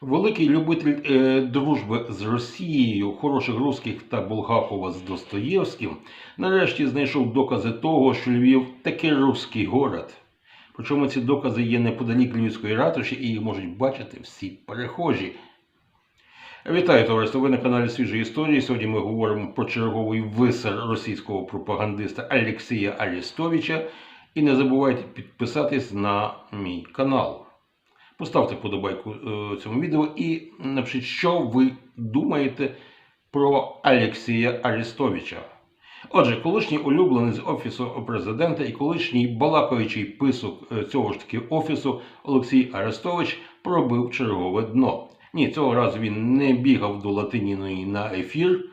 Великий любитель е, дружби з Росією, хороших русських та Булгакова з Достоєвським, нарешті знайшов докази того, що Львів таки русський город. Причому ці докази є неподалік Львівської ратуші і їх можуть бачити всі перехожі. Вітаю, товариство! Ви на каналі Свіжої історії. Сьогодні ми говоримо про черговий висер російського пропагандиста Алексія Арестовича. І не забувайте підписатись на мій канал. Поставте подобайку е, цьому відео і напишіть, що ви думаєте про Алексія Арестовича. Отже, колишній улюбленець Офісу президента і колишній балакаючий писок е, цього ж таки офісу Олексій Арестович пробив чергове дно. Ні, цього разу він не бігав до Латиніної на ефір.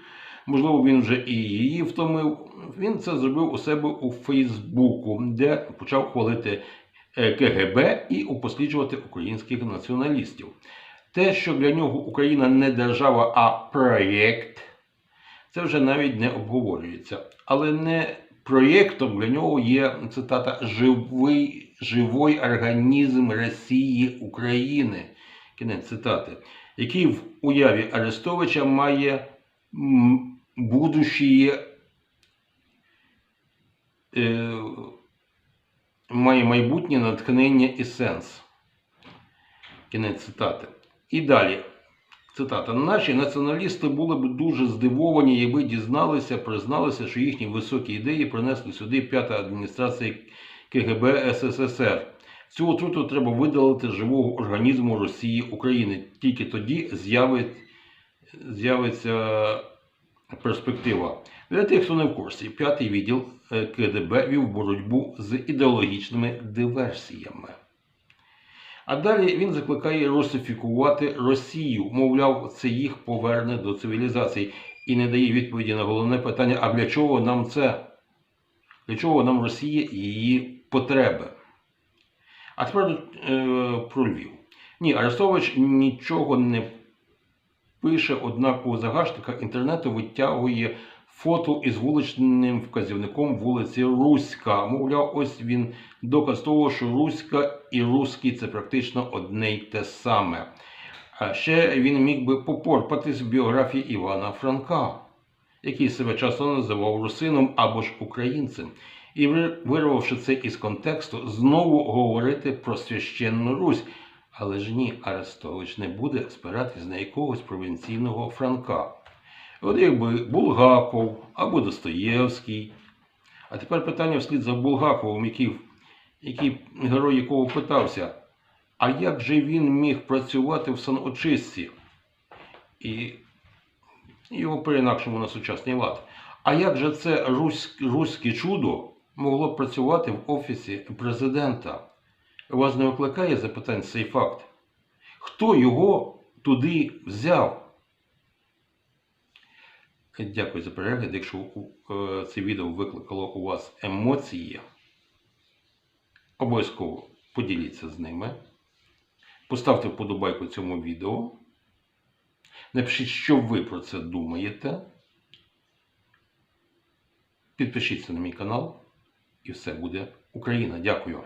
Можливо, він вже і її втомив. Він це зробив у себе у Фейсбуку, де почав хвалити КГБ і упосліджувати українських націоналістів. Те, що для нього Україна не держава, а проєкт, це вже навіть не обговорюється. Але не проєктом для нього є цитата живий, живий організм Росії України. Кінець цитати, який в уяві Арестовича має м, будущее, е, має майбутнє натхнення і сенс. Кінець цитати. І далі. Цитата. Наші націоналісти були б дуже здивовані, якби дізналися, призналися, що їхні високі ідеї принесли сюди п'ята адміністрація КГБ СССР. Цю отруту треба видалити живого організму Росії України. Тільки тоді з'явить, з'явиться перспектива. Для тих, хто не в курсі, п'ятий відділ е, КДБ вів боротьбу з ідеологічними диверсіями. А далі він закликає русифікувати Росію. Мовляв, це їх поверне до цивілізації і не дає відповіді на головне питання: а для чого нам це? Для чого нам Росія і її потреби? А тепер е, про Львів. Ні, Арестович нічого не пише, однак у загашниках інтернету витягує фото із вуличним вказівником вулиці Руська. Мовляв, ось він доказ того, що Руська і Руський це практично одне й те саме. А ще він міг би попорпатись в біографії Івана Франка, який себе часто називав русином або ж українцем. І вирвавши це із контексту, знову говорити про священну Русь. Але ж ні, Арестович не буде спиратись на якогось провінційного Франка. От якби Булгаков або Достоєвський. А тепер питання вслід за Булгаковим, який, який герой якого питався, а як же він міг працювати в саночистці? І його переінакшимо на сучасний лад. А як же це русь, руське чудо могло працювати в офісі президента? У вас не викликає запитань цей факт? Хто його туди взяв? Дякую за перегляд. Якщо е, це відео викликало у вас емоції, обов'язково поділіться з ними. Поставте вподобайку цьому відео. Напишіть, що ви про це думаєте. Підпишіться на мій канал. І все буде Україна. Дякую.